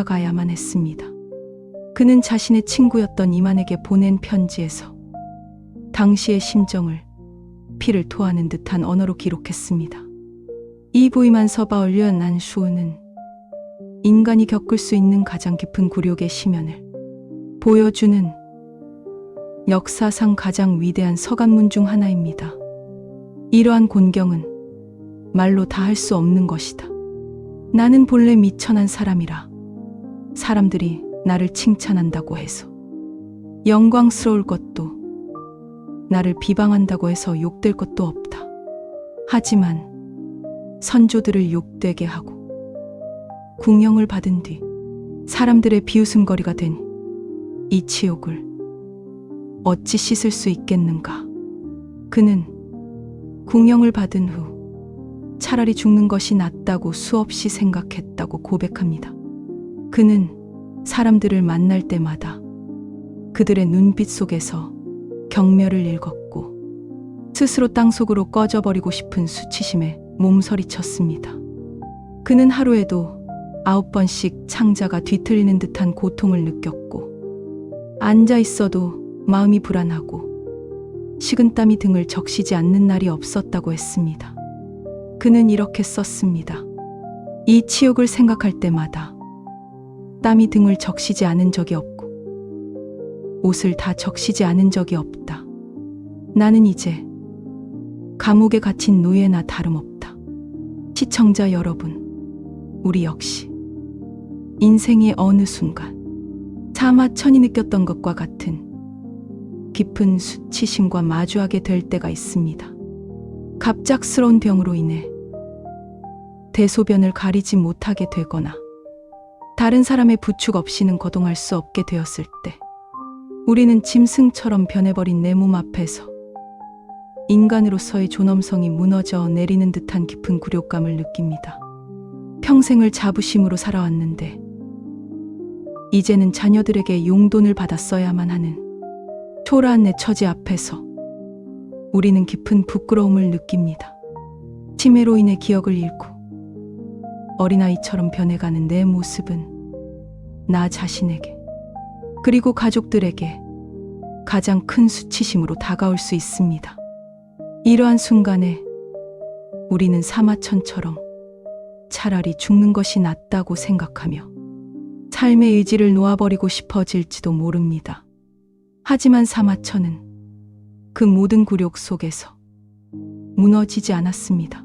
살아가야만 했습니다. 그는 자신의 친구였던 이만에게 보낸 편지에서 당시의 심정을 피를 토하는 듯한 언어로 기록했습니다. 이 부위만 서바 얼려난 슈우는 인간이 겪을 수 있는 가장 깊은 굴욕의 심연을 보여주는 역사상 가장 위대한 서간문 중 하나입니다. 이러한 곤경은 말로 다 할 수 없는 것이다. 나는 본래 미천한 사람이라 사람들이 나를 칭찬한다고 해서 영광스러울 것도 나를 비방한다고 해서 욕될 것도 없다. 하지만 선조들을 욕되게 하고 궁영을 받은 뒤 사람들의 비웃음거리가 된 이 치욕을 어찌 씻을 수 있겠는가? 그는 궁영을 받은 후 차라리 죽는 것이 낫다고 수없이 생각했다고 고백합니다. 그는 사람들을 만날 때마다 그들의 눈빛 속에서 경멸을 읽었고 스스로 땅속으로 꺼져버리고 싶은 수치심에 몸서리쳤습니다. 그는 하루에도 아홉 번씩 창자가 뒤틀리는 듯한 고통을 느꼈고 앉아 있어도 마음이 불안하고 식은땀이 등을 적시지 않는 날이 없었다고 했습니다. 그는 이렇게 썼습니다. 이 치욕을 생각할 때마다 땀이 등을 적시지 않은 적이 없고 옷을 다 적시지 않은 적이 없다. 나는 이제 감옥에 갇힌 노예나 다름없다. 시청자 여러분, 우리 역시 인생의 어느 순간 사마천이 느꼈던 것과 같은 깊은 수치심과 마주하게 될 때가 있습니다. 갑작스러운 병으로 인해 대소변을 가리지 못하게 되거나 다른 사람의 부축 없이는 거동할 수 없게 되었을 때 우리는 짐승처럼 변해버린 내 몸 앞에서 인간으로서의 존엄성이 무너져 내리는 듯한 깊은 굴욕감을 느낍니다. 평생을 자부심으로 살아왔는데 이제는 자녀들에게 용돈을 받아 써야만 하는 초라한 내 처지 앞에서 우리는 깊은 부끄러움을 느낍니다. 치매로 인해 기억을 잃고 어린아이처럼 변해가는 내 모습은 나 자신에게 그리고 가족들에게 가장 큰 수치심으로 다가올 수 있습니다. 이러한 순간에 우리는 사마천처럼 차라리 죽는 것이 낫다고 생각하며 삶의 의지를 놓아버리고 싶어질지도 모릅니다. 하지만 사마천은 그 모든 굴욕 속에서 무너지지 않았습니다.